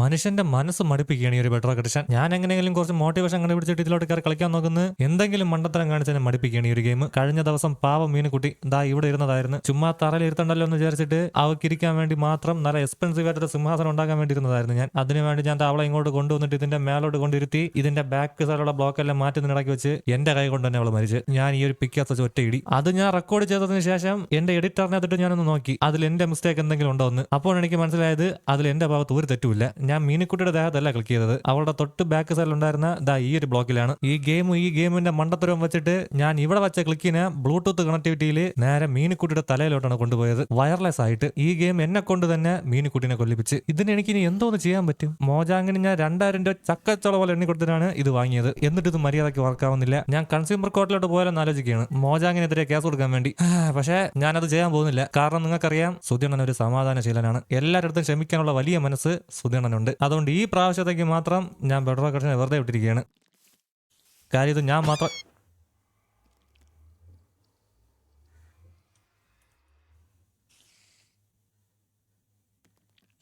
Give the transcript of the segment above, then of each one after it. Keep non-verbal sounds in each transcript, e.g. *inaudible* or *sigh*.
മനുഷ്യന്റെ മനസ്സ് മടുപ്പിക്കുകയാണ് ഈ ഒരു ബെറ്റർ കൃഷൻ ഞാൻ എങ്ങനെയെങ്കിലും കുറച്ച് മോട്ടിവേഷൻ കണ്ടുപിടിച്ചിട്ട് ഇതിലോട്ട് കയറി കളിക്കാൻ നോക്കുന്നത് എന്തെങ്കിലും മണ്ടത്തരം കാണിച്ചതിനെ മടുപ്പിക്കുകയാണ് ഈ ഒരു ഗെയിം കഴിഞ്ഞ ദിവസം പാവം മീനുകുട്ടി ദാ ഇവിടെ ഇരുന്നതായിരുന്നു. ചുമ്മാ തറയിൽ ഇരുത്തണ്ടല്ലോ എന്ന് വിചാരിച്ചിട്ട് അവക്കിരിക്കാൻ വേണ്ടി മാത്രം നല്ല എക്സ്പെൻസീവ് ആയിട്ടൊരു സിംഹാസനം ഉണ്ടാക്കാൻ വേണ്ടി ഇരുന്നതായിരുന്നു ഞാൻ. അതിനു വേണ്ടി ഞാൻ അവളെ ഇങ്ങോട്ട് കൊണ്ടുവന്നിട്ട് ഇതിന്റെ മേലോട്ട് കൊണ്ടിരുത്തി ഇതിന്റെ ബാക്ക് സൈഡിലുള്ള ബ്ലോക്ക് എല്ലാം മാറ്റി നിന്നിടക്കി വെച്ച് എന്റെ കൈ കൊണ്ട് തന്നെ അവൾ മരിച്ച്. ഞാൻ ഈ ഒരു പിക്കാത്ത ഒറ്റ ഇടി. അത് ഞാൻ റെക്കോർഡ് ചെയ്തതിന് ശേഷം എന്റെ എഡിറ്ററിനകത്തിട്ട് ഞാനൊന്ന് നോക്കി. അതിൽ എന്റെ മിസ്റ്റേക്ക് എന്തെങ്കിലും ഉണ്ടോ എന്ന്. അപ്പോൾ എനിക്ക് മനസ്സിലായത് അതിൽ എന്റെ ഭാഗത്ത് ഒരു തെറ്റുമില്ല. ഞാൻ മീനിക്കുട്ടിയുടെ ദേഹത്തല്ല ക്ലിക്ക് ചെയ്തത്. അവളുടെ തൊട്ട് ബാക്ക് സൈഡിൽ ഉണ്ടായിരുന്ന ദാ ഈ ഒരു ബ്ലോക്കിലാണ് ഈ ഗെയിം ഈ ഗെയിമിന്റെ മണ്ടത്തരം വെച്ചിട്ട് ഞാൻ ഇവിടെ വെച്ച ക്ലിക്കിന് ബ്ലൂടൂത്ത് കണക്ടിവിറ്റിയിൽ നേരെ മീനിക്കുട്ടിയുടെ തലയിലോട്ടാണ് കൊണ്ടുപോയത്. വയർലെസ് ആയിട്ട് ഈ ഗെയിം എന്നെ കൊണ്ട് തന്നെ മീനിക്കുട്ടിനെ കൊല്ലിപ്പിച്ച്. ഇതിന് എനിക്ക് ഇനി എന്തോന്ന് ചെയ്യാൻ പറ്റും? മോജാങ്ങിന് ഞാൻ രണ്ടായിരം രൂപ ചക്കച്ചോള പോലെ എണ്ണി കൊടുത്തിട്ടാണ് ഇത് വാങ്ങിയത്. എന്നിട്ട് ഇത് മര്യാദയ്ക്ക് വർക്കാവുന്നില്ല ഞാൻ കൺസ്യൂമർ കോർട്ടിലോട്ട് പോയാലെന്ന് ആലോചിക്കുകയാണ്. മോജാങ്ങിനെതിരെ കേസ് കൊടുക്കാൻ വേണ്ടി. പക്ഷേ ഞാനത് ചെയ്യാൻ പോകുന്നില്ല. കാരണം നിങ്ങൾക്കറിയാം സുധീണൻ ഒരു സമാധാനശീലനാണ്. എല്ലാവരുടെ ക്ഷമിക്കാനുള്ള വലിയ മനസ്സ് സുധീണനുണ്ട് അതുകൊണ്ട് ഈ പ്രാവശ്യത്തേക്ക് മാത്രം ഞാൻ ബെഡ്രോ കർഷനെ വെറുതെ വിട്ടിരിക്കുകയാണ്. കാര്യം ഇത് ഞാൻ മാത്രം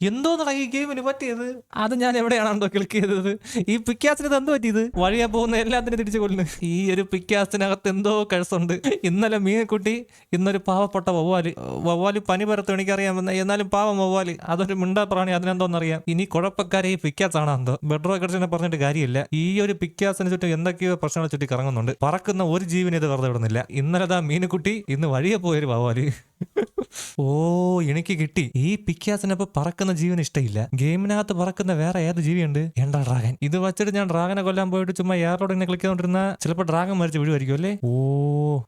എന്തോന്നാണ് ഈ ഗെയിമിന് പറ്റിയത്. അത് ഞാൻ എവിടെയാണോ ക്ലിക്ക് ചെയ്തത്. ഈ പിക്കാസിന് ഇത് എന്ത് പറ്റിയത്? വഴിയാ പോകുന്ന എല്ലാത്തിനും തിരിച്ചു കൊല്ലുന്നു. ഈ ഒരു പിക്കാസിനകത്ത് എന്തോ കഴുസുണ്ട് ഇന്നലെ മീനക്കുട്ടി ഇന്നൊരു പാവപ്പെട്ട വവ്വാൽ വവ്വാൽ പനി പരത്തും എനിക്കറിയാം. എന്നാ- എന്നാലും പാവം വവ്വാൽ. അതൊരു മിണ്ടാ പ്രാണി അതിനെന്തോന്നറിയാം. ഇനി കുഴപ്പക്കാരെ ഈ പിക്കാസ് ആണോ എന്തോ? ബെഡ്രോ കർഷനെ പറഞ്ഞിട്ട് കാര്യമില്ല. ഈ ഒരു പിക്കാസിന് ചുറ്റും എന്തൊക്കെയോ പ്രശ്നങ്ങൾ ചുറ്റി കറങ്ങുന്നുണ്ട്. പറക്കുന്ന ഒരു ജീവനെ ഇത് വെറുതെ വിടുന്നില്ല. ഇന്നലെ ദാ മീനുകുട്ടി ഇന്ന് വഴിയെ പോയൊരു വവ്വാൽ. *laughs* ഓ എനിക്ക് കിട്ടി. ഈ പിക്കാസിനെ പറക്കുന്ന ജീവൻ ഇഷ്ടമില്ല ഗെയിമിനകത്ത് പറക്കുന്ന വേറെ ഏത് ജീവിയുണ്ട്? എന്താ ഡ്രാഗൻ. ഇത് വെച്ചിട്ട് ഞാൻ ഡ്രാഗനെ കൊല്ലാൻ പോയിട്ട് ചുമ്മാ എയറോട് ഇങ്ങനെ ക്ലിക്ക് ചെയ്തോണ്ടിരുന്ന ചിലപ്പോൾ ഡ്രാഗൻ മരിച്ച് വീഴുമായിരിക്കും അല്ലേ? ഓ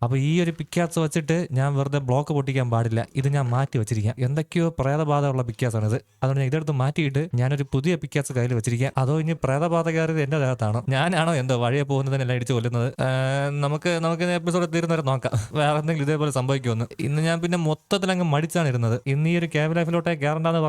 അപ്പൊ ഈ ഒരു പിക്കാസ് വെച്ചിട്ട് ഞാൻ വെറുതെ ബ്ലോക്ക് പൊട്ടിക്കാൻ പാടില്ല. ഇത് ഞാൻ മാറ്റി വെച്ചിരിക്കാം. എന്തൊക്കെയോ പിക്കാസ് ആണ് ഇത് അതുകൊണ്ട് ഞാൻ ഇതെടുത്ത് മാറ്റിയിട്ട് ഞാനൊരു പുതിയ പിക്കാസ് കയ്യിൽ വെച്ചിരിക്കാം. അതോ ഇനി പ്രേതബാധ കയറിയത് എന്റെ ദേഹത്താണോ? ഞാനാണോ എന്തോ വഴിയെ പോകുന്നതിനെല്ലാം ഇടിച്ചു കൊല്ലുന്നത്? നമുക്ക് നമുക്ക് എപ്പിസോഡ് തീരുന്നവരെ നോക്കാം. വേറെ എന്തെങ്കിലും ഇതേപോലെ സംഭവിക്കുമെന്ന് ഇന്ന് ഞാൻ പിന്നെ മൊത്തത്തിൽ അങ്ങ് മടിച്ചാണ് ഇരുന്നത് ഇന്ന് ഈ ഒരു ക്യാബ് ലൈഫിലോട്ടേ കയറണ്ടെന്ന്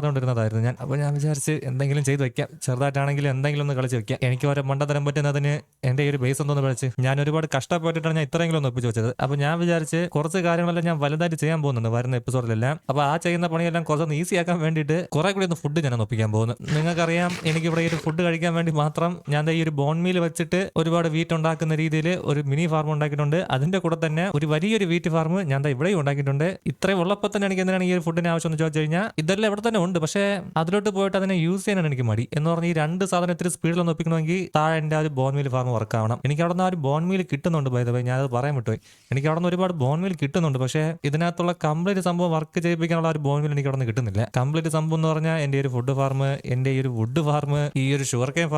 പറഞ്ഞുകൊണ്ടിരുന്നതായിരുന്നു ഞാൻ. അപ്പോൾ ഞാൻ വിചാരിച്ച് എന്തെങ്കിലും ചെയ്ത് വെക്കാം. ചെറുതായിട്ടാണെങ്കിലും എന്തെങ്കിലും ഒന്ന് കളിച്ച് വെക്കാം. എനിക്ക് ഓരോ മണ്ടത്തരം പറ്റുന്നതിന് എന്റെ ഒരു ബേസ് എന്തോന്ന് വിളിച്ച് ഞാൻ ഒരുപാട് കഷ്ടപ്പെട്ടിട്ടാണ് ഞാൻ ഇത്രയെങ്കിലും ഒന്ന് ഒപ്പിച്ച് വെച്ചത് അപ്പോൾ ഞാൻ വിചാരിച്ച് കുറച്ച് കാര്യങ്ങളെല്ലാം ഞാൻ വലുതായിട്ട് ചെയ്യാൻ പോകുന്നുണ്ട് വരുന്ന എപ്പിസോഡിലെല്ലാം അപ്പോൾ ആ ചെയ്യുന്ന പണിയെല്ലാം കുറച്ചൊന്ന് ഈസി ആക്കാൻ വേണ്ടിയിട്ട് കുറെ കൂടി ഒന്ന് ഫുഡ് ഞാൻ ഒപ്പിക്കാൻ പോകുന്നു. നിങ്ങൾക്കറിയാം എനിക്ക് ഇവിടെ ഈ ഒരു ഫുഡ് കഴിക്കാൻ വേണ്ടി മാത്രം ഞാൻ ഈ ഒരു ബോൺ മീൽ വെച്ചിട്ട് ഒരുപാട് വീറ്റ് ഉണ്ടാക്കുന്ന രീതിയിൽ ഒരു മിനി ഫാർം ഉണ്ടാക്കിയിട്ടുണ്ട്. അതിന്റെ കൂടെ തന്നെ ഒരു വലിയൊരു വീറ്റ് ഫാർം ഞാൻ ഇവിടെയും ഉണ്ടാക്കിയിട്ടുണ്ട്. ഇത്രയും ഉള്ളപ്പോൾ തന്നെ എനിക്ക് എന്തിനാണ് ഈ ഒരു ഫുഡിന് ആവശ്യം എന്ന് ചോദിച്ചു കഴിഞ്ഞാൽ ഇതെല്ലാം ഇവിടെ തന്നെ ഉണ്ട്. പക്ഷേ അതിലോട്ട് പോയിട്ട് അതിനെ യൂസ് ചെയ്യാനാണ് എനിക്ക് മടി. എന്ന് പറഞ്ഞാൽ ഈ രണ്ട് സാധനം ഇത്തിരി സ്പീഡിൽ ഒന്ന് ഒപ്പിക്കണമെങ്കിൽ താഴെ എന്റെ ആ ഒരു ബോൺ മീൽ ഫാർം വർക്ക് ആവണം. എനിക്ക് അവിടെ നിന്ന് ആ ഒരു ബോൺ മീൽ കിട്ടുന്നുണ്ട് ബൈ വേ ഞാനത് പറയാൻ വിട്ടുപോയി. എനിക്ക് അവിടെ നിന്ന് ഒരുപാട് ബോൺ മീൽ കിട്ടുന്നുണ്ട് പക്ഷേ ഇതിനകത്തുള്ള കംപ്ലീറ്റ് സംഭവം വർക്ക് ചെയ്യിപ്പിക്കാനുള്ള ഒരു ബോൺ മീൽ എനിക്ക് അവിടെ നിന്ന് കിട്ടുന്നില്ല. കംപ്ലീറ്റ് സംഭവം എന്ന് പറഞ്ഞാൽ എന്റെ ഒരു ഫുഡ് ഫാർം എന്റെ ഈ ഒരു വുഡ് ഫാർം ഈ ഒരു ഷുഗർ കെയിൻ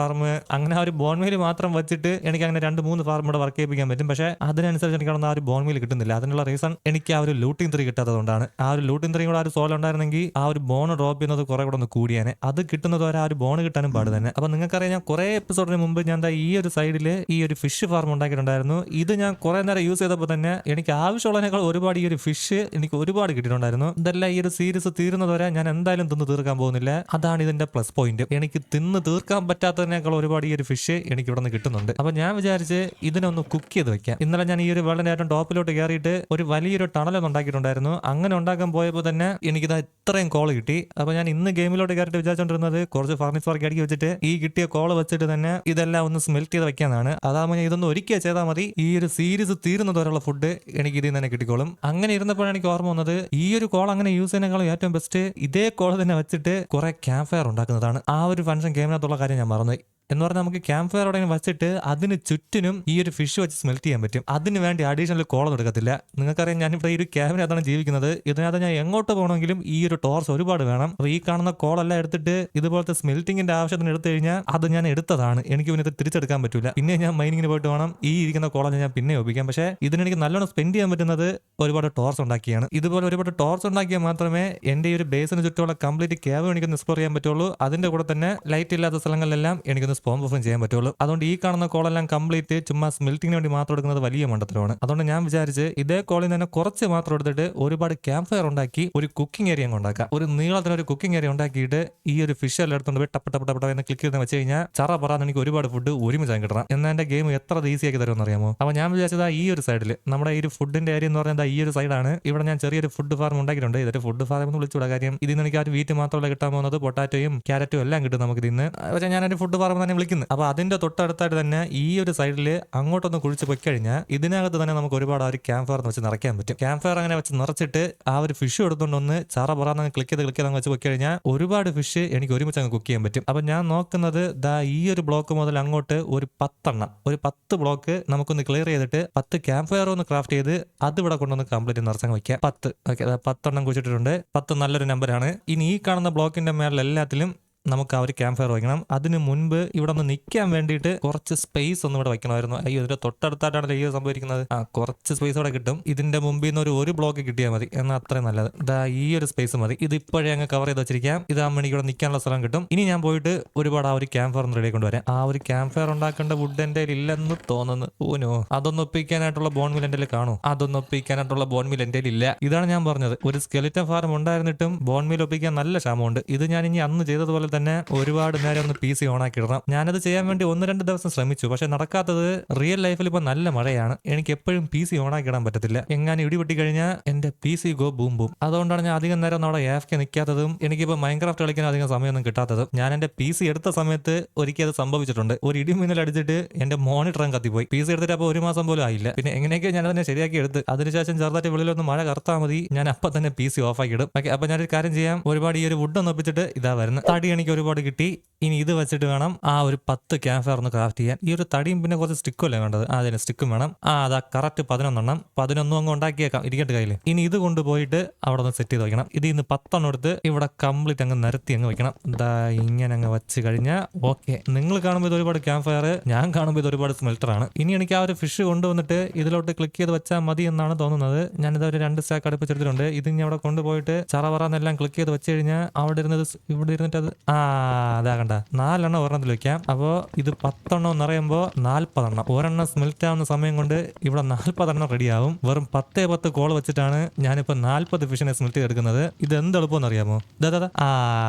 അങ്ങനെ ആ ഒരു ബോൺ മീൽ മാത്രം വെച്ചിട്ട് എനിക്ക് അങ്ങനെ രണ്ട് മൂന്ന് ഫാർം ഇവിടെ വർക്ക് ചെയ്യിപ്പിക്കാൻ പറ്റും. പക്ഷേ അതിനനുസരിച്ച് എനിക്ക് അവിടെ നിന്ന് ആ ഒരു ബോൺ മീൽ കിട്ടുന്നില്ല. അതിനുള്ള റീസൺ എനിക്ക് ആ ഒരു ലൂട്ടിംഗ് ത്രീ കിട്ടാത്തതുകൊണ്ടാണ്. ആ ഒരു ലൂട്ടിംഗ് ത്രീ കൂടെ ആ ഒരു സോൾ ഉണ്ടായിരുന്നെങ്കിൽ ആ ഒരു ബോൺ ഡ്രോപ്പ് ചെയ്യുന്നത് കുറെ കൂടെ ഒന്ന് കൂടിയാനെ. അത് കിട്ടുന്നത് വരെ ആ ഒരു ബോൺ കിട്ടാനും പാട് തന്നെ. അപ്പൊ നിങ്ങൾക്കറിയാം ഞാൻ കുറെ എപ്പിസോഡിന് മുമ്പ് ഞാൻ എന്താ ഈ ഒരു സൈഡിൽ ഈ ഒരു ഫിഷ് ഫാം ഉണ്ടാക്കിയിട്ടുണ്ടായിരുന്നു. ഇത് ഞാൻ കുറെ നേരം യൂസ് ചെയ്തപ്പോൾ തന്നെ എനിക്ക് ആവശ്യമുള്ളതിനേക്കാൾ ഒരുപാട് ഈ ഒരു ഫിഷ് എനിക്ക് ഒരുപാട് കിട്ടിയിട്ടുണ്ടായിരുന്നു. ഇതെല്ലാം ഈ ഒരു സീരീസ് തീരുന്നത് വരെ ഞാൻ എന്തായാലും തിന്ന് തീർക്കാൻ പോകുന്നില്ല. അതാണ് ഇതിന്റെ പ്ലസ് പോയിന്റ് എനിക്ക് തിന്ന് തീർക്കാൻ പറ്റാത്തതിനേക്കാൾ ഒരുപാട് ഈ ഒരു ഫിഷ് എനിക്ക് ഇവിടെ നിന്ന് കിട്ടുന്നുണ്ട്. അപ്പൊ ഞാൻ വിചാരിച്ച് ഇതിനൊന്ന് കുക്ക് ചെയ്ത് വെക്കാം. ഇന്നലെ ഞാൻ ഈ ഒരു വെള്ളം ഏറ്റവും ടോപ്പിലോട്ട് കയറിയിട്ട് ഒരു വലിയൊരു ടണലൊന്നും ഉണ്ടാക്കിയിട്ടുണ്ടായിരുന്നു. അങ്ങനെ ഉണ്ടാക്കാൻ പോയപ്പോൾ തന്നെ എനിക്കിത് ഇത്രയും കോൾ കിട്ടി. അപ്പൊ ഞാൻ ഇന്ന് ഗെയിമിലോട്ട് കയറിയിട്ട് വിചാരിച്ചോണ്ടിരുന്നത് കുറച്ച് ഫർണിച്ചർ വർക്ക് അടിക്കി വെച്ചിട്ട് ഈ കിട്ടിയ കോൾ വെച്ചിട്ട് തന്നെ ഇതെല്ലാം ഒന്ന് സ്മെൽറ്റ് ചെയ്ത് വെക്കാനാണ് അതാകുമ്പോൾ ഇതൊന്ന് ഒരിക്കൽ ചെയ്താൽ മതി. ഈ ഒരു സീരീസ് തീരുന്നതുവരെയുള്ള ഫുഡ് എനിക്ക് ഇതിൽ തന്നെ കിട്ടിക്കോളും. അങ്ങനെ ഇരുന്നപ്പോഴാണ് എനിക്ക് ഓർമ്മ വന്നത് ഈ ഒരു കോൾ അങ്ങനെ യൂസ് ചെയ്യുന്നതിനേക്കാളും ഏറ്റവും ബെസ്റ്റ് ഇതേ കോൾ തന്നെ വെച്ചിട്ട് കുറെ ക്യാമ്പ് ഫയർ ഉണ്ടാക്കുന്നതാണ്. ആ ഒരു ഫംഗ്ഷൻ ഗെയിമിനകത്തുള്ള കാര്യം ഞാൻ മറന്നു എന്ന് പറഞ്ഞാൽ നമുക്ക് ക്യാമ്പ് ഫയർ അവിടെ വെച്ചിട്ട് അതിന് ചുറ്റിനും ഈ ഒരു ഫിഷ് വെച്ച് സ്മെൽറ്റ് ചെയ്യാൻ പറ്റും. അതിന് വേണ്ടി അഡീഷണൽ കോളം എടുക്കത്തില്ല. നിങ്ങൾക്കറിയാം ഞാനിവിടെ ഈ ഒരു ക്യാബിനകത്താണ് ജീവിക്കുന്നത്. ഇതിനകത്ത് ഞാൻ എങ്ങോട്ട് പോകണമെങ്കിലും ഈ ഒരു ടോർച്ച് ഒരുപാട് വേണം. അപ്പോൾ ഈ കാണുന്ന കോളെല്ലാം എടുത്തിട്ട് ഇതുപോലത്തെ സ്മെൽറ്റിങ്ങിന്റെ ആവശ്യത്തിന് എടുത്തു കഴിഞ്ഞാൽ അത് ഞാൻ എടുത്തതാണ്. എനിക്ക് പിന്നെ ഇത് തിരിച്ചെടുക്കാൻ പറ്റില്ല പിന്നെ ഞാൻ മൈനിങ്ങിന് പോയിട്ട് വേണം ഈ ഇരിക്കുന്ന കോളം ഞാൻ പിന്നെ ഉപയോഗിക്കാം. പക്ഷേ ഇതിനെനിക്ക് നല്ലോണം സ്പെൻഡ് ചെയ്യാൻ പറ്റുന്നത് ഒരുപാട് ടോർച്ച് ഉണ്ടാക്കിയാണ്. ഇതുപോലെ ഒരുപാട് ടോർച്ച് ഉണ്ടാക്കിയാൽ മാത്രമേ എന്റെ ഈ ഒരു ബേസിന് ചുറ്റുമുള്ള കംപ്ലീറ്റ് ക്യാബ് എനിക്കൊന്ന് എക്സ്പ്ലോർ ചെയ്യാൻ പറ്റുള്ളൂ. അതിന്റെ കൂടെ തന്നെ ലൈറ്റ് ഇല്ലാത്ത സ്ഥലങ്ങളിലെല്ലാം എനിക്കൊന്ന് സ്പോം പെർഫോം ചെയ്യാൻ പറ്റുള്ളൂ. അതുകൊണ്ട് ഈ കാണുന്ന കോളെല്ലാം കംപ്ലീറ്റ് ചുമ്മാ സ്മിൽറ്റിങ്ങിന് വേണ്ടി മാത്രം എടുക്കുന്നത് വലിയ മണ്ടത്തിലാണ് അതുകൊണ്ട് ഞാൻ വിചാരിച്ച് ഇതേ കോളിൽ തന്നെ കുറച്ച് മാത്രം എടുത്തിട്ട് ഒരുപാട് ക്യാമ്പ് ഫയർ ഉണ്ടാക്കി ഒരു കുക്കിംഗ് ഏരിയ ഉണ്ടാക്കാം ഒരു നീളത്തിന് ഒരു കുക്കിംഗ് ഏരിയ ഉണ്ടാക്കിയിട്ട് ഈ ഒരു ഫിഷ് എല്ലാം എടുത്തുകൊണ്ട് പോയി ടപ്പ് ടപ്പ് ടപ്പ് എന്ന് ക്ലിക്ക് ചെയ്ത് വെച്ച് കഴിഞ്ഞാൽ ചറ പറയാൻ എനിക്ക് ഒരുപാട് ഫുഡ് ഒരുമിച്ച് കിട്ടണം. എന്നാൽ എന്റെ ഗെയിം എത്ര ഈസി ആക്കി തരുമെന്ന് അറിയാമോ? അപ്പോൾ ഞാൻ വിചാരിച്ചത് ഈ ഒരു സൈഡിൽ നമ്മുടെ ഈ ഒരു ഫുഡിന്റെ ഏരിയ എന്ന് പറയുന്നത് ഈ ഒരു സൈഡാണ് ഇവിടെ ഞാൻ ചെറിയൊരു ഫുഡ് ഫാർം ഉണ്ടാക്കിയിട്ടുണ്ട്. ഇതൊരു ഫുഡ് ഫാർമെന്ന് എന്ന് കാര്യം. ഇതിൽ നിന്ന് എനിക്ക് ആ ഒരു വീറ്റ് മാത്രമല്ല കിട്ടാൻ പോകുന്നത്? പൊട്ടാറ്റോയും ക്യാരറ്റും എല്ലാം കിട്ടും നമുക്ക് ഇതിന്ന്. പക്ഷേ ഞാനൊരു ഫുഡ് ഫാർം തന്നെ വിളിക്കുന്നത് അപ്പോൾ അതിന്റെ തൊട്ടടുത്തായിട്ട് തന്നെ ഈ ഒരു സൈഡിൽ അങ്ങോട്ടൊന്ന് കുഴിച്ച് പോയി കഴിഞ്ഞാൽ ഇതിനകത്ത് തന്നെ നമുക്ക് ഒരുപാട് ആ ഒരു ക്യാമ്പ് ഫയർ വെച്ച് നിറയ്ക്കാൻ പറ്റും. ക്യാമ്പ് ഫയർ അങ്ങനെ വെച്ച് നിറച്ചിട്ട് ആ ഒരു ഫിഷ് എടുത്തുകൊണ്ടൊന്ന് ചാറ പറയാന്ന് ക്ലിക്ക് ചെയ്ത് ക്ലിക്ക് ചെയ്ത് വെച്ച് പോയി കഴിഞ്ഞാൽ ഒരുപാട് ഫിഷ് എനിക്ക് ഒരുമിച്ച് അങ്ങ് കുക്ക് ചെയ്യാൻ പറ്റും. അപ്പോൾ ഞാൻ നോക്കുന്നത് ദാ ഈ ഒരു ബ്ലോക്ക് മുതൽ അങ്ങോട്ട് ഒരു പത്തെണ്ണം. ഒരു പത്ത് ബ്ലോക്ക് നമുക്കൊന്ന് ക്ലിയർ ചെയ്തിട്ട് പത്ത് ക്യാമ്പ് ഫയർ ഒന്ന് ക്രാഫ്റ്റ് ചെയ്ത് അത് ഇവിടെ കൊണ്ടൊന്ന് കംപ്ലീറ്റ് നിറച്ചങ്ങ് വെക്കാം. പത്ത്. ഓക്കെ പത്തെണ്ണം കുഴിച്ചിട്ടുണ്ട് പത്ത് നല്ലൊരു നമ്പറാണ് ഇനി ഈ കാണുന്ന ബ്ലോക്കിന്റെ മേളിൽ എല്ലാത്തിലും നമുക്ക് ആ ഒരു ക്യാമ്പ് ഫയർ വയ്ക്കണം അതിന് മുൻപ് ഇവിടെ ഒന്ന് നിൽക്കാൻ വേണ്ടിയിട്ട് കുറച്ച് സ്പേസ് ഒന്നും ഇവിടെ വയ്ക്കണമായിരുന്നു അയ്യോ ഇതിന്റെ തൊട്ടടുത്തായിട്ടാണ് ലൈവ് സംഭവിക്കുന്നത്. ആ കുറച്ച് സ്പേസ് ഇവിടെ കിട്ടും. ഇതിന്റെ മുമ്പിൽ നിന്ന് ഒരു ഒരു ബ്ലോക്ക് കിട്ടിയാൽ മതി. എന്നാൽ അത്രയും നല്ലത്. ഇതാ ഈ ഒരു സ്പേസ് മതി. ഇത് ഇപ്പോഴേ അങ്ങ് കവർ ചെയ്ത് വെച്ചിരിക്കാം. ഇതാകുമ്പോൾ ഇവിടെ നിൽക്കാനുള്ള സ്ഥലം കിട്ടും. ഇനി ഞാൻ പോയിട്ട് ഒരുപാട് ആ ഒരു ക്യാമ്പ് ഫയർ റെഡി കൊണ്ടുവരാം. ആ ഒരു ക്യാമ്പ് ഫയർ ഉണ്ടാക്കേണ്ട വുഡ് എന്റെ ഇല്ലെന്ന് തോന്നുന്നു. ഓനോ അതൊന്നും ഒപ്പിക്കാനായിട്ടുള്ള ബോൺ മിൽ എന്റെ കാണോ. അതൊന്നും ഒപ്പിക്കാനായിട്ടുള്ള ബോൺ മിൽ ഇല്ല. ഇതാണ് ഞാൻ പറഞ്ഞത്. ഒരു സ്കെലിറ്റൻ ഫാർം ഉണ്ടായിരുന്നിട്ടും ബോൺ മിൽ ഒപ്പിക്കാൻ നല്ല ക്ഷാമമുണ്ട്. ഇത് ഞാൻ ഇനി അന്ന് ചെയ്തതുപോലെ തന്നെ ഒരുപാട് നേരം ഒന്ന് പി സി ഓണാക്കി ഇടണം. ഞാനത് ചെയ്യാൻ വേണ്ടി ഒന്ന് രണ്ട് ദിവസം ശ്രമിച്ചു. പക്ഷെ നടക്കാത്തത് റിയൽ ലൈഫിൽ ഇപ്പൊ നല്ല മഴയാണ്. എനിക്ക് എപ്പോഴും പി സി ഓണാക്കി ഇടാൻ പറ്റത്തില്ല. എങ്ങനെ ഇടി പൊട്ടി കഴിഞ്ഞാൽ എന്റെ P C go boom boom. അതുകൊണ്ടാണ് ഞാൻ അധികം നേരം അവിടെ എഫ് കെ നിൽക്കാത്തതും എനിക്കിപ്പോൾ മൈൻക്രാഫ്റ്റ് കളിക്കാൻ അധികം സമയമൊന്നും കിട്ടാത്തതും. ഞാൻ എന്റെ പി സി എടുത്ത സമയത്ത് ഒരിക്കൽ അത് സംഭവിച്ചിട്ടുണ്ട്. ഒരു ഇടിമിന്നൽ അടിച്ചിട്ട് എന്റെ മോണിറ്ററും കത്തിപ്പോയി. പി സി എടുത്തിട്ട് അപ്പോൾ ഒരു മാസം പോലും ആയില്ല. പിന്നെ എങ്ങനെയൊക്കെ ഞാൻ അതിനെ ശരിയാക്കി എടുത്ത്. അതിനുശേഷം ചെറുതായിട്ട് വെളിയിലൊന്ന് മഴ കറുത്താൽ മതി. ഞാൻ അപ്പം തന്നെ പി സി ഓഫ് ആക്കി ഇടും. ഓക്കെ അപ്പൊ ഞാനൊരു കാര്യം ചെയ്യാം. ഒരുപാട് ഈ ഒരു വുഡ് ഒന്ന് ഒപ്പിച്ചിട്ട് ഇതാ വരുന്നത്. തടി എനിക്ക് ഒരുപാട് കിട്ടി. ഇനി ഇത് വെച്ചിട്ട് വേണം ആ ഒരു പത്ത് ഒന്ന് ക്രാഫ്റ്റ് ചെയ്യാൻ. ഈ ഒരു തടിയും പിന്നെ കുറച്ച് സ്റ്റിക്കും അല്ലേ വേണ്ടത്? അതിന് സ്റ്റിക്കും വേണം. ആ അതാ കറക്റ്റ് പതിനൊന്നെണ്ണം. പതിനൊന്നും അങ്ങ് ഉണ്ടാക്കിയേക്കാം. ഇരിക്കട്ടെ കയ്യിൽ ഇനി ഇത് കൊണ്ടുപോയിട്ട് അവിടെ ഒന്ന് സെറ്റ് ചെയ്ത് വെക്കണം. ഇത് ഇന്ന് പത്തെണ്ണം എടുത്ത് ഇവിടെ കംപ്ലീറ്റ് അങ്ങ് നിരത്തി അങ്ങ് വെക്കണം. എന്താ ഇങ്ങനെ അങ്ങ് വെച്ച് കഴിഞ്ഞാൽ ഓക്കെ നിങ്ങൾ കാണുമ്പോൾ ഇത് ഒരുപാട് ക്യാമ്പ് ഫയർ ഞാൻ കാണുമ്പോൾ ഇത് ഒരുപാട് സ്മെൽറ്ററാണ് ഇനി എനിക്ക് ആ ഒരു ഫിഷ് കൊണ്ടുവന്നിട്ട് ഇതിലോട്ട് ക്ലിക്ക് ചെയ്ത് വെച്ചാൽ മതി എന്നാണ് തോന്നുന്നത്. ഞാനിത് ഒരു രണ്ട് സ്റ്റാക്ക് അടുപ്പിച്ചെടുത്തിട്ടുണ്ട് ഇത് ഇനി അവിടെ കൊണ്ടുപോയിട്ട് ചറവറന്നെല്ലാം ക്ലിക്ക് ചെയ്ത് വെച്ച് കഴിഞ്ഞാൽ അവിടെ ഇരുന്നത് ഇവിടെ ഇരുന്നിട്ട് അത് ആ അതാ കണ്ട. നാലെണ്ണം ഒരെണ്ണത്തിൽ വെക്കാം. അപ്പോൾ ഇത് പത്തെണ്ണം എന്ന് പറയുമ്പോൾ നാൽപ്പതെണ്ണം. ഒരെണ്ണം സ്മെൽറ്റ് ആവുന്ന സമയം കൊണ്ട് ഇവിടെ നാൽപ്പതെണ്ണം റെഡിയാവും വെറും പത്തേ പത്ത് കോൾ വെച്ചിട്ടാണ് ഞാനിപ്പോൾ നാൽപ്പത് ഫിഷിനെ സ്മെൽറ്റ് ചെയ്തെടുക്കുന്നത്. ഇത് എന്ത് എളുപ്പമെന്ന് അറിയാമോ ദാ. ആ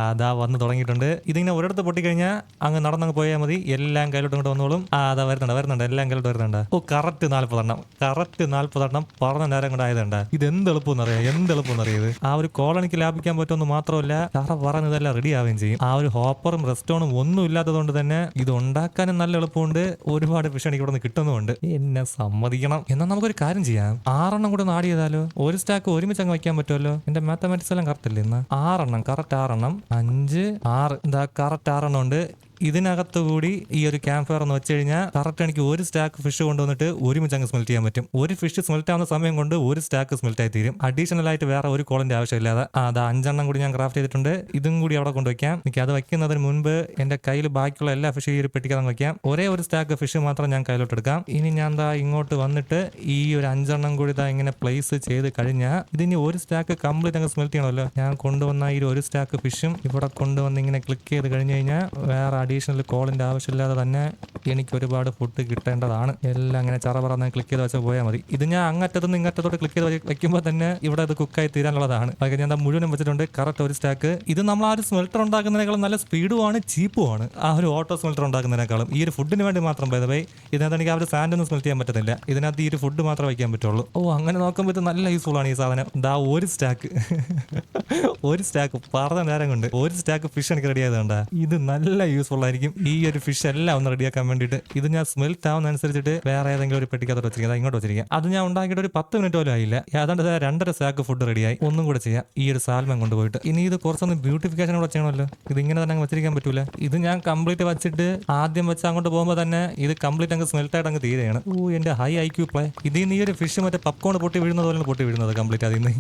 അതാ വന്ന് തുടങ്ങിയിട്ടുണ്ട്. ഇതിങ്ങനെ ഒരിടത്ത് പൊട്ടിക്കഴിഞ്ഞാൽ അങ്ങ് നടന്നങ്ങ് പോയാൽ മതി. എല്ലാം കയ്യിലോട്ട് ഇങ്ങോട്ട് വന്നോളും. ആ അതാ വരുന്നുണ്ട് വരുന്നുണ്ട്. എല്ലാം കയ്യിലോട്ട് വരുന്നുണ്ട്. ഓ കറക്റ്റ് നാൽപ്പതെണ്ണം. കറക്റ്റ് നാൽപ്പതെണ്ണം പറഞ്ഞ നേരം കൊണ്ട് ആയതുണ്ട്. ഇത് എന്ത് എളുപ്പമെന്ന് അറിയാം എന്ത് എളുപ്പമെന്ന് അറിയത് ആ ഒരു കോൾ എനിക്ക് ലാഭിക്കാൻ പറ്റുമെന്ന് മാത്രമല്ല കറ പറഞ്ഞതെല്ലാം റെഡി ആവുകയും ചെയ്യും. ഒരു ഹോപ്പറും റെസ്റ്റോണും ഒന്നും ഇല്ലാത്തതുകൊണ്ട് തന്നെ ഇത് ഉണ്ടാക്കാനും നല്ല എളുപ്പമുണ്ട്. ഒരുപാട് ഫിഷ് എനിക്ക് ഇവിടെ നിന്ന് കിട്ടുന്നുമുണ്ട്. എന്നെ സമ്മതിക്കണം. എന്നാൽ നമുക്കൊരു കാര്യം ചെയ്യാം. ആറെണ്ണം കൂടെ ആഡ് ചെയ്താലോ? ഒരു സ്റ്റാക്ക് ഒരുമിച്ച് അങ്ങ് വയ്ക്കാൻ പറ്റുമല്ലോ? എന്റെ മാത്തമാറ്റിക്സ് എല്ലാം കറക്റ്റ് അല്ലേ ഇന്ന്? ആറെണ്ണം കറക്റ്റ് ആറെണ്ണം. അഞ്ച് ആറ്. എന്താ കറക്റ്റ് ആറെണ്ണം ഉണ്ട്. ഇതിനകത്ത് കൂടി ഈ ഒരു ക്യാമ്പ് ഫയർ എന്ന് വെച്ച് കഴിഞ്ഞാൽ കറക്റ്റ് എനിക്ക് ഒരു സ്റ്റാക്ക് ഫിഷ് കൊണ്ടുവന്നിട്ട് ഒരുമിച്ച് അങ്ങ് സ്മെൽറ്റ് ചെയ്യാൻ പറ്റും. ഒരു ഫിഷ് സ്മെൽറ്റ് ആവുന്ന സമയം കൊണ്ട് ഒരു സ്റ്റാക്ക് സ്മെൽറ്റ് ആയി തീരും. അഡീഷണൽ ആയിട്ട് വേറെ ഒരു കോളിന്റെ ആവശ്യമില്ലാതെ. അത് അഞ്ചെണ്ണം കൂടി ഞാൻ ക്രാഫ്റ്റ് ചെയ്തിട്ടുണ്ട്. ഇതും കൂടി അവിടെ കൊണ്ടുവയ്ക്കാം. എനിക്ക് അത് വയ്ക്കുന്നതിന് മുൻപ് എന്റെ കയ്യിൽ ബാക്കിയുള്ള എല്ലാ ഫിഷ് ഈ ഒരു പെട്ടിക്കാൻ വയ്ക്കാം. ഒരേ ഒരു സ്റ്റാക്ക് ഫിഷ് മാത്രം ഞാൻ കയ്യിലോട്ട് എടുക്കാം. ഇനി ഞാൻ ദാ ഇങ്ങോട്ട് വന്നിട്ട് ഈ ഒരു അഞ്ചെണ്ണം കൂടി ദാ ഇങ്ങനെ പ്ലേസ് ചെയ്ത് കഴിഞ്ഞാൽ ഇതിനി ഒരു സ്റ്റാക്ക് കംപ്ലീറ്റ് അങ്ങ് സ്മെൽറ്റ് ചെയ്യണമല്ലോ. ഞാൻ കൊണ്ടുവന്ന ഈ ഒരു സ്റ്റാക്ക് ഫിഷും ഇവിടെ കൊണ്ടുവന്ന് ഇങ്ങനെ ക്ലിക്ക് ചെയ്ത് കഴിഞ്ഞ് കഴിഞ്ഞാൽ വേറെ അഡീഷണൽ കോളിന്റെ ആവശ്യമില്ലാതെ തന്നെ എനിക്ക് ഒരുപാട് ഫുഡ് കിട്ടേണ്ടതാണ്. എല്ലാം അങ്ങനെ ചറ പറന്ന് ക്ലിക്ക് ചെയ്ത് വെച്ചാൽ പോയാൽ മതി. ഇത് ഞാൻ അങ്ങറ്റത്തുനിന്ന് ഇങ്ങറ്റത്തോട്ട് ക്ലിക്ക് ചെയ്ത് വെക്കുമ്പോൾ തന്നെ ഇവിടെ ഇത് കുക്കായി തീരാനുള്ളതാണ്. അതൊക്കെ ഞാൻ മുഴുവനും വെച്ചിട്ടുണ്ട്. കറക്റ്റ് ഒരു സ്റ്റാക്ക് ഇത് നമ്മൾ ആ ഒരു സ്മെൽറ്റർ ഉണ്ടാക്കുന്നതിനേക്കാളും നല്ല സ്പീഡുമാണ് ചീപ്പുമാണ് ആ ഒരു ഓട്ടോ സ്മെൽറ്റർ ഉണ്ടാക്കുന്നതിനേക്കാളും. ഈ ഒരു ഫുഡിന് വേണ്ടി മാത്രം പോയത് പോയി ഇതിനകത്ത് എനിക്ക് ആ ഒരു സാൻഡ് ഒന്നും സ്മെൽറ്റ് ചെയ്യാൻ പറ്റത്തില്ല ഇതിനകത്ത് ഈ ഒരു ഫുഡ് മാത്രം വയ്ക്കാൻ പറ്റുള്ളൂ. ഓ അങ്ങനെ നോക്കുമ്പോൾ ഇത് നല്ല യൂസ്ഫുൾ ആണ് ഈ സാധനം. ദാ ഒരു സ്റ്റാക്ക് *laughs* ഒരു സ്റ്റാക്ക് പറഞ്ഞ നേരം കൊണ്ട് ഒരു സ്റ്റാക്ക് ഫിഷ് എനിക്ക് റെഡി ആയതുകൊണ്ട്. ഇത് നല്ല യൂസ്ഫുൾ ആയിരിക്കും ഈ ഒരു ഫിഷ് എല്ലാം ഒന്ന് റെഡിയാക്കാൻ വേണ്ടിയിട്ട് ഇത് ഞാൻ സ്മെൽറ്റ് ആവുന്ന അനുസരിച്ചിട്ട് വേറെ ഏതെങ്കിലും ഒരു പെട്ടിക്കകത്ത് വെച്ചിരിക്കുന്നത് ഇങ്ങോട്ട് വെച്ചിരിക്കുക അത് ഞാൻ ഉണ്ടാക്കിയിട്ട് ഒരു പത്ത് മിനിറ്റ് പോലും ആയില്ല. ഏതാണ്ട് രണ്ടര സാക്ക് ഫുഡ് റെഡിയായി ഒന്നും കൂടെ ചെയ്യാം. ഈ ഒരു സാൽമൻ കൊണ്ടുപോയിട്ട്. ഇനി ഇത് കുറച്ചൊന്ന് ബ്യൂട്ടിഫിക്കേഷൻ കൂടെ ചെയ്യണമല്ലോ. ഇത് ഇങ്ങനെ തന്നെ വെച്ചിരിക്കാൻ പറ്റൂല. ഇത് ഞാൻ കംപ്ലീറ്റ് വെച്ചിട്ട് ആദ്യം വെച്ച് അങ്ങോട്ട് പോകുമ്പോൾ തന്നെ ഇത് കംപ്ലീറ്റ് അങ്ങ് സ്മെൽറ്റ് ആയിട്ട് അങ്ങ് തീരെയാണ് ഓ എന്റെ ഹൈ ഐ ക്യൂ പ്ലേ. ഇതിൽ ഈ ഒരു ഫിഷ് മറ്റേ പപ്കോൺ പൊട്ടി വീഴുന്നത് പോലെ പൊട്ടി വീഴുന്നത് കംപ്ലീറ്റ് അതിൽ നിന്ന്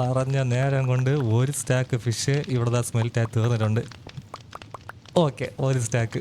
പറഞ്ഞ നേരം കൊണ്ട് ഒരു സ്റ്റാക്ക് ഫിഷ് ഇവിടെ സ്മെൽറ്റായി തീർന്നിട്ടുണ്ട്. ഓക്കെ ഒരു സ്റ്റാക്ക്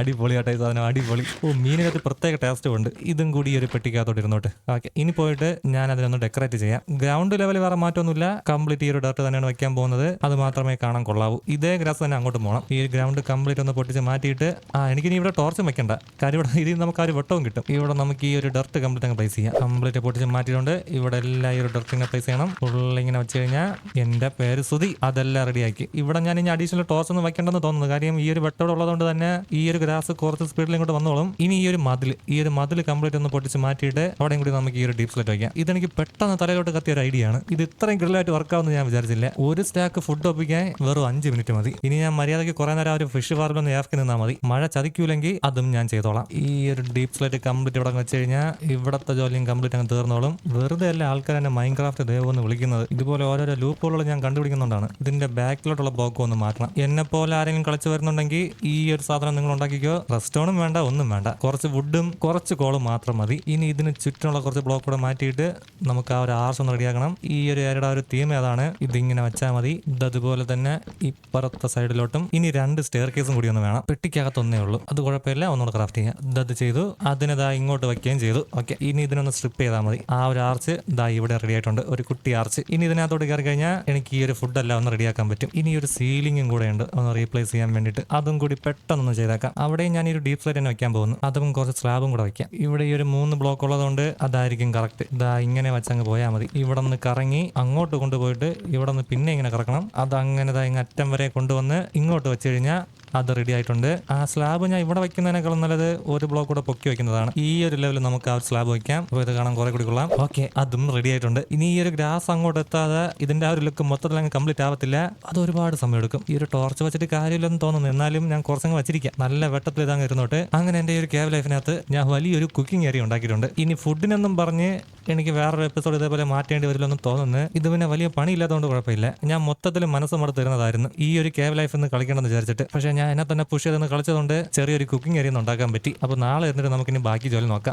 അടിപൊളിയാട്ടെ സാധനം അടിപൊളി. ഓ മീനിനകത്ത് പ്രത്യേക ടേസ്റ്റ് ഉണ്ട്. ഇതും കൂടി ഈ ഒരു പെട്ടിക്കകത്തോട്ട് ഇരുന്നോട്ട്. ഓക്കെ ഇനി പോയിട്ട് ഞാൻ അതിനൊന്ന് ഡെക്കറേറ്റ് ചെയ്യാം. ഗ്രൗണ്ട് ലെവൽ വേറെ മാറ്റമൊന്നുമില്ല. കംപ്ലീറ്റ് ഈ ഒരു ഡർട്ട് തന്നെയാണ് വെക്കാൻ പോകുന്നത്. അത് മാത്രമേ കാണാൻ കൊള്ളാവൂ. ഇതേ ഗ്രാസ് തന്നെ അങ്ങോട്ട് പോകണം ഈ ഗ്രൗണ്ട് കംപ്ലീറ്റ് ഒന്ന് പൊട്ടിച്ച് മാറ്റിയിട്ട് ആ എനിക്ക് ഇനി ഇവിടെ ടോർച്ച് വെക്കണ്ട. കാര്യം ഇവിടെ ഇതിൽ നമുക്ക് ആ ഒരു വെട്ടവും കിട്ടും. ഇവിടെ നമുക്ക് ഈ ഒരു ഡർട്ട് കംപ്ലീറ്റ് അങ്ങ് പ്ലേസ് ചെയ്യാം. കംപ്ലീറ്റ് പൊട്ടിച്ച് മാറ്റിയിട്ടുണ്ട്. ഇവിടെ എല്ലാം ഈ ഒരു ഡർട്ട് ഇങ്ങനെ പ്ലേസ് ചെയ്യണം. ഫുൾ ഇങ്ങനെ വെച്ച് കഴിഞ്ഞാൽ എന്റെ പേര് സുതി അതെല്ലാം റെഡിയാക്കി ഇവിടെ ഞാൻ ഇനി അഡീഷണൽ ടോർച്ച് ഒന്നും വെക്കേണ്ടെന്ന് തോന്നുന്നു. കാര്യം ഈ ഒരു വെട്ടോടെ ഉള്ളതുകൊണ്ട് തന്നെ ഈ ഒരു ഗ്രാസ് കുറച്ച് സ്പീഡിൽ ഇങ്ങോട്ട് വന്നോളും. ഇനി ഈ ഒരു മതിൽ ഈ ഒരു മതിൽ കംപ്ലീറ്റ് ഒന്ന് പൊട്ടിച്ച് മാറ്റിയിട്ട് അവിടെയും കൂടി നമുക്ക് ഈ ഒരു ഡീപ് സ്ലെറ്റ് വയ്ക്കാം ഇതെനിക്ക് പെട്ടെന്ന് തലയിലോട്ട് കത്തിയ ഒരു ഐഡിയ ആണ്. ഇത് ഇത്രയും ഗ്രില്ലായിട്ട് വർക്കാവുമെന്ന് ഞാൻ വിചാരിച്ചില്ല. ഒരു സ്റ്റാക്ക് ഫുഡ് ഒപ്പിക്കാൻ വെറും അഞ്ച് മിനിറ്റ് മതി. ഇനി ഞാൻ മര്യാദയ്ക്ക് കുറെ നേരം ഒരു ഫിഷ് ഫാർമിലൊന്ന് ഏർക്കി നിന്നാൽ മതി. മഴ ചതിക്കൂലെങ്കിൽ അതും ഞാൻ ചെയ്തോളാം. ഈ ഒരു ഡീപ് സ്ലെറ്റ് കംപ്ലീറ്റ് ഇവിടെ വെച്ച് കഴിഞ്ഞാൽ ഇവിടത്തെ ജോലിയും കംപ്ലീറ്റ് അങ്ങ് തീർന്നോളും. വെറുതെ അല്ല ആൾക്കാർ എന്നെ മൈൻക്രാഫ്റ്റ് ദേവം എന്ന് വിളിക്കുന്നത്. ഇതുപോലെ ഓരോരോ ലൂപ്പുകൾ ഞാൻ കണ്ടുപിടിക്കുന്നുണ്ടാണ്. ഇതിന്റെ ബാക്കിലോട്ടുള്ള ബ്ലോക്ക് ഒന്ന് മാറ്റണം. എന്നെ പോലെ ആരെങ്കിലും കളിച്ചു വരുന്നുണ്ടെങ്കിൽ ഈ ഒരു സാധനം നിങ്ങൾ ഉണ്ടാക്കിക്കോ. റെസ്റ്റോണും വേണ്ട ഒന്നും വേണ്ട. കുറച്ച് വുഡും കുറച്ച് കോളും മാത്രം മതി. ഇനി ഇതിന് ചുറ്റുമുള്ള കുറച്ച് ബ്ലോക്ക് കൂടെ മാറ്റിയിട്ട് നമുക്ക് ആ ഒരു ആർസ് ഒന്ന് റെഡിയാക്കണം ഈ ഒരു ഏരിയയുടെ ഒരു തീം ഏതാണ്? ഇതിങ്ങനെ വെച്ചാൽ മതി. അതുപോലെ തന്നെ ഇപ്പുറത്തെ സൈഡിലോട്ടും ഇനി രണ്ട് സ്റ്റെയർ കേസും കൂടി ഒന്ന് വേണം. പെട്ടിക്കകത്തൊന്നേ ഉള്ളൂ. അത് കുഴപ്പമില്ല. ഒന്നുകൂടെ ക്രാഫ്റ്റ് ചെയ്യാം. ഇതത് ചെയ്തു. അതിനതാ ഇങ്ങോട്ട് വയ്ക്കുകയും ചെയ്തു. ഓക്കെ ഇനി ഇതിനൊന്ന് സ്ട്രിപ്പ് ചെയ്താൽ മതി. ആ ഒരു ആർച്ച് ദാ ഇവിടെ റെഡി ആയിട്ടുണ്ട്. ഒരു കുട്ടി ആർച്ച് ഇനി ഇതിനകത്തോട്ട് കയറി കഴിഞ്ഞാൽ എനിക്ക് ഈ ഒരു ഫുഡ് ഫുഡെല്ലാം ഒന്ന് റെഡിയാക്കാൻ പറ്റും. ഇനി ഒരു സീലിംഗും കൂടെ ഉണ്ട്. ഒന്ന് റീപ്ലേസ് ചെയ്യാൻ വേണ്ടിയിട്ട്. അതും കൂടി പെട്ടെന്ന് ചെയ്തേക്കാം. അവിടെയും ഞാൻ ഒരു ഡീപ് ഫ്ലൈറ്റ് തന്നെ വെക്കാൻ പോകുന്നു. അതും കുറച്ച് സ്ലാബും കൂടെ വെക്കാം. ഇവിടെ ഈ ഒരു മൂന്ന് ബ്ലോക്ക് ഉള്ളതുകൊണ്ട് അതായിരിക്കും കറക്റ്റ് ഇതാ ഇങ്ങനെ വെച്ചങ്ങ് പോയാൽ മതി. ഇവിടെ നിന്ന് കറങ്ങി അങ്ങോട്ട് കൊണ്ടുപോയിട്ട് ഇവിടെ നിന്ന് പിന്നെ ഇങ്ങനെ കറക്കണം. അത് അങ്ങനെ ഇങ്ങ് അറ്റം വരെ കൊണ്ടുവന്ന് ഇങ്ങോട്ട് വെച്ച് കഴിഞ്ഞാൽ അത് റെഡി ആയിട്ടുണ്ട്. ആ സ്ലാബ് ഞാൻ ഇവിടെ വെക്കുന്നതിനേക്കാളും നല്ലത് ഒരു ബ്ലോക്ക് കൂടെ പൊക്കി വെക്കുന്നതാണ്. ഈ ഒരു ലെവലിൽ നമുക്ക് ആ ഒരു സ്ലാബ് വെക്കാം. അപ്പോൾ ഇത് കാണാൻ കുറെ കൂടി കൊള്ളാം. ഓക്കെ അതും റെഡി ആയിട്ടുണ്ട്. ഇനി ഈ ഒരു ഗ്രാസ് അങ്ങോട്ട് എത്താതെ ഇതിന്റെ ആ ഒരു ലുക്ക് മൊത്തത്തിൽ അങ്ങ് കംപ്ലീറ്റ് ആവത്തില്ല. അത് ഒരുപാട് സമയം എടുക്കും ഈ ഒരു ടോർച്ച് വെച്ചിട്ട് കാര്യമില്ലെന്ന് തോന്നുന്നു. എന്നാലും ഞാൻ കുറച്ചങ്ങ് വെച്ചിരിക്കാം നല്ല വെട്ടത്തിൽ ഇതങ്ങ് ഇരുന്നോട്ടെ. അങ്ങനെ എന്റെ ഒരു ക്യാബ് ലൈഫിനകത്ത് ഞാൻ വലിയൊരു കുക്കിംഗ് ഏരിയ ഉണ്ടാക്കിയിട്ടുണ്ട്. ഇനി ഫുഡിനൊന്നും പറഞ്ഞ് എനിക്ക് വേറൊരു എപ്പിസോഡ് ഇതേപോലെ മാറ്റേണ്ടി വരില്ലെന്ന് തോന്നുന്നു. ഇത് പിന്നെ വലിയ ഇല്ലാത്തതുകൊണ്ട് കുഴപ്പമില്ല. ഞാൻ മൊത്തത്തിൽ മനസ്സ് മടുത്ത് തരുന്നതായിരുന്നു ഈ ഒരു കേവ് ലൈഫ് എന്ന് കളിക്കണമെന്ന് വിചാരിച്ചിട്ട്. പക്ഷേ ഞാൻ എന്നെ തന്നെ പുഷ് ചെയ്തെന്ന് കളിച്ചതുകൊണ്ട് ചെറിയൊരു കുക്കിംഗ് ഏരിയ ഉണ്ടാക്കാൻ പറ്റി. അപ്പോൾ നാളെ എന്നിട്ട് നമുക്കിനി ബാക്കി ജോലി നോക്കാം.